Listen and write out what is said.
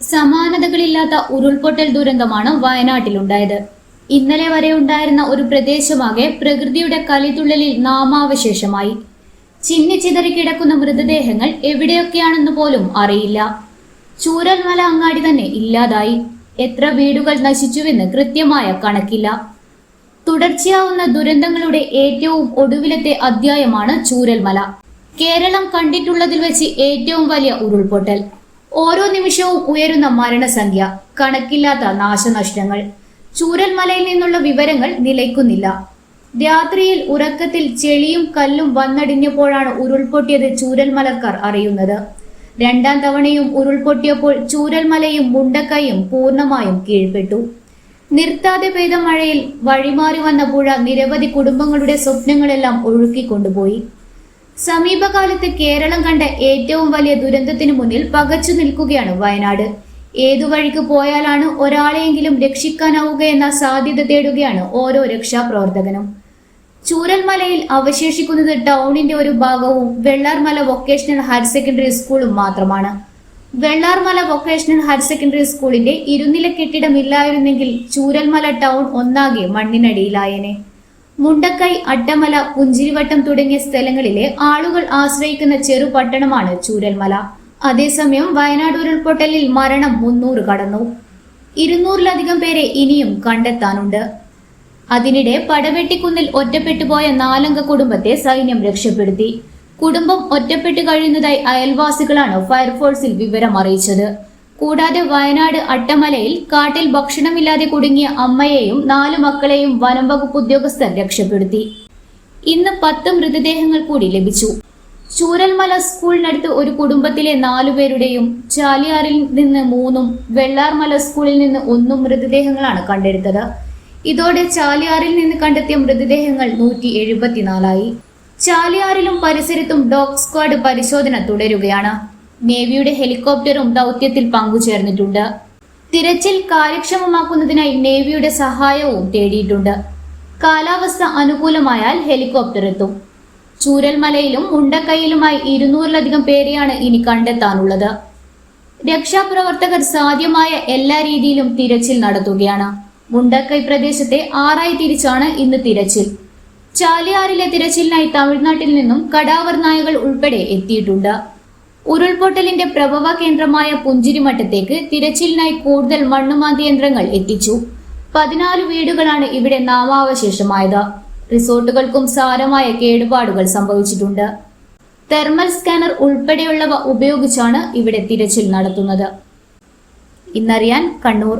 സമാനതകളില്ലാത്ത ഉരുൾപൊട്ടൽ ദുരന്തമാണ് വയനാട്ടിലുണ്ടായത്. ഇന്നലെ വരെ ഉണ്ടായിരുന്ന ഒരു പ്രദേശമാകെ പ്രകൃതിയുടെ കലിതുള്ളലിൽ നാമാവശേഷമായി. ചിന്നിച്ചിതറി കിടക്കുന്ന മൃതദേഹങ്ങൾ എവിടെയൊക്കെയാണെന്ന് പോലും അറിയില്ല. ചൂരൽമല അങ്ങാടി തന്നെ ഇല്ലാതായി. എത്ര വീടുകൾ നശിച്ചുവെന്ന് കൃത്യമായ കണക്കില്ല. തുടർച്ചയാവുന്ന ദുരന്തങ്ങളുടെ ഏറ്റവും ഒടുവിലത്തെ അധ്യായമാണ് ചൂരൽമല. കേരളം കണ്ടിട്ടുള്ളതിൽ വെച്ച് ഏറ്റവും വലിയ ഉരുൾപൊട്ടൽ. ഓരോ നിമിഷവും ഉയരുന്ന മരണസംഖ്യ കണക്കില്ലാത്ത നാശനഷ്ടങ്ങൾ. ചൂരൽമലയിൽ നിന്നുള്ള വിവരങ്ങൾ നിലയ്ക്കുന്നില്ല. രാത്രിയിൽ ഉറക്കത്തിൽ ചെളിയും കല്ലും വന്നടിഞ്ഞപ്പോഴാണ് ഉരുൾപൊട്ടിയത് ചൂരൽമലക്കാർ അറിയുന്നത്. രണ്ടാം തവണയും ഉരുൾപൊട്ടിയപ്പോൾ ചൂരൽമലയും മുണ്ടക്കയും പൂർണമായും കീഴ്പ്പെട്ടു. നിർത്താതെ പെയ്ത മഴയിൽ വഴിമാറി വന്ന പുഴ നിരവധി കുടുംബങ്ങളുടെ സ്വപ്നങ്ങളെല്ലാം ഒഴുക്കിക്കൊണ്ടുപോയി. സമീപകാലത്ത് കേരളം കണ്ട ഏറ്റവും വലിയ ദുരന്തത്തിന് മുന്നിൽ പകച്ചു നിൽക്കുകയാണ് വയനാട്. ഏതു വഴിക്ക് പോയാലാണ് ഒരാളെയെങ്കിലും രക്ഷിക്കാനാവുക എന്ന സാധ്യത തേടുകയാണ് ഓരോ രക്ഷാപ്രവർത്തകനും. ചൂരൽമലയിൽ അവശേഷിക്കുന്നത് ടൗണിന്റെ ഒരു ഭാഗവും വെള്ളാർമല വൊക്കേഷണൽ ഹയർ സെക്കൻഡറി സ്കൂളും മാത്രമാണ്. വെള്ളാർമല വൊക്കേഷണൽ ഹയർ സെക്കൻഡറി സ്കൂളിന്റെ ഇരുനില കെട്ടിടമില്ലായിരുന്നെങ്കിൽ ചൂരൽമല ടൗൺ ഒന്നാകെ മണ്ണിനടിയിലായേനെ. മുണ്ടക്കൈ അട്ടമല പുഞ്ചിരിവട്ടം തുടങ്ങിയ സ്ഥലങ്ങളിലെ ആളുകൾ ആശ്രയിക്കുന്ന ചെറു പട്ടണമാണ് ചൂരൽമല. അതേസമയം വയനാട് ഉരുൾപൊട്ടലിൽ മരണം മുന്നൂറ് കടന്നു. ഇരുന്നൂറിലധികം പേരെ ഇനിയും കണ്ടെത്താനുണ്ട്. അതിനിടെ പടവെട്ടിക്കുന്നിൽ ഒറ്റപ്പെട്ടുപോയ നാലംഗ കുടുംബത്തെ സൈന്യം രക്ഷപ്പെടുത്തി. കുടുംബം ഒറ്റപ്പെട്ടു കഴിയുന്നതായി അയൽവാസികളാണ് ഫയർഫോഴ്സിൽ വിവരം അറിയിച്ചത് കൂടാതെ വയനാട് അട്ടമലയിൽ കാട്ടിൽ ഭക്ഷണമില്ലാതെ കുടുങ്ങിയ അമ്മയെയും നാലു മക്കളെയും വനം വകുപ്പ് ഉദ്യോഗസ്ഥർ രക്ഷപ്പെടുത്തി. ഇന്ന് പത്ത് മൃതദേഹങ്ങൾ കൂടി ലഭിച്ചു. ചൂരൽമല സ്കൂളിനടുത്ത് ഒരു കുടുംബത്തിലെ നാലുപേരുടെയും ചാലിയാറിൽ നിന്ന് മൂന്നും വെള്ളാർമല സ്കൂളിൽ നിന്ന് ഒന്നും മൃതദേഹങ്ങളാണ് കണ്ടെടുത്തത്. ഇതോടെ ചാലിയാറിൽ നിന്ന് കണ്ടെത്തിയ മൃതദേഹങ്ങൾ നൂറ്റി എഴുപത്തിനാലായി. ചാലിയാറിലും പരിസരത്തും ഡോഗ് സ്ക്വാഡ് പരിശോധന തുടരുകയാണ്. നേവിയുടെ ഹെലികോപ്റ്ററും ദൗത്യത്തിൽ പങ്കുചേർന്നിട്ടുണ്ട്. തിരച്ചിൽ കാര്യക്ഷമമാക്കുന്നതിനായി നേവിയുടെ സഹായവും തേടിയിട്ടുണ്ട്. കാലാവസ്ഥ അനുകൂലമായാൽ ഹെലികോപ്റ്റർ എത്തും. ചൂരൽമലയിലും മുണ്ടക്കൈയിലുമായി ഇരുന്നൂറിലധികം പേരെയാണ് ഇനി കണ്ടെത്താനുള്ളത്. രക്ഷാപ്രവർത്തകർ സാധ്യമായ എല്ലാ രീതിയിലും തിരച്ചിൽ നടത്തുകയാണ്. മുണ്ടക്കൈ പ്രദേശത്തെ ആറായി തിരിച്ചാണ് ഇന്ന് തിരച്ചിൽ. ചാലിയാറിലെ തിരച്ചിലിനായി തമിഴ്നാട്ടിൽ നിന്നും കടാവർ നായകൾ ഉൾപ്പെടെ എത്തിയിട്ടുണ്ട്. ഉരുൾപൊട്ടലിന്റെ പ്രഭവ കേന്ദ്രമായ പുഞ്ചിരിമട്ടത്തേക്ക് തിരച്ചിലിനായി കൂടുതൽ മണ്ണുമാന്തി യന്ത്രങ്ങൾ എത്തിച്ചു. പതിനാല് വീടുകളാണ് ഇവിടെ നാമാവശേഷമായത്. റിസോർട്ടുകൾക്കും സാരമായ കേടുപാടുകൾ സംഭവിച്ചിട്ടുണ്ട്. തെർമൽ സ്കാനർ ഉൾപ്പെടെയുള്ളവ ഉപയോഗിച്ചാണ് ഇവിടെ തിരച്ചിൽ നടത്തുന്നത്. ഇന്നറിയാൻ കണ്ണൂർ.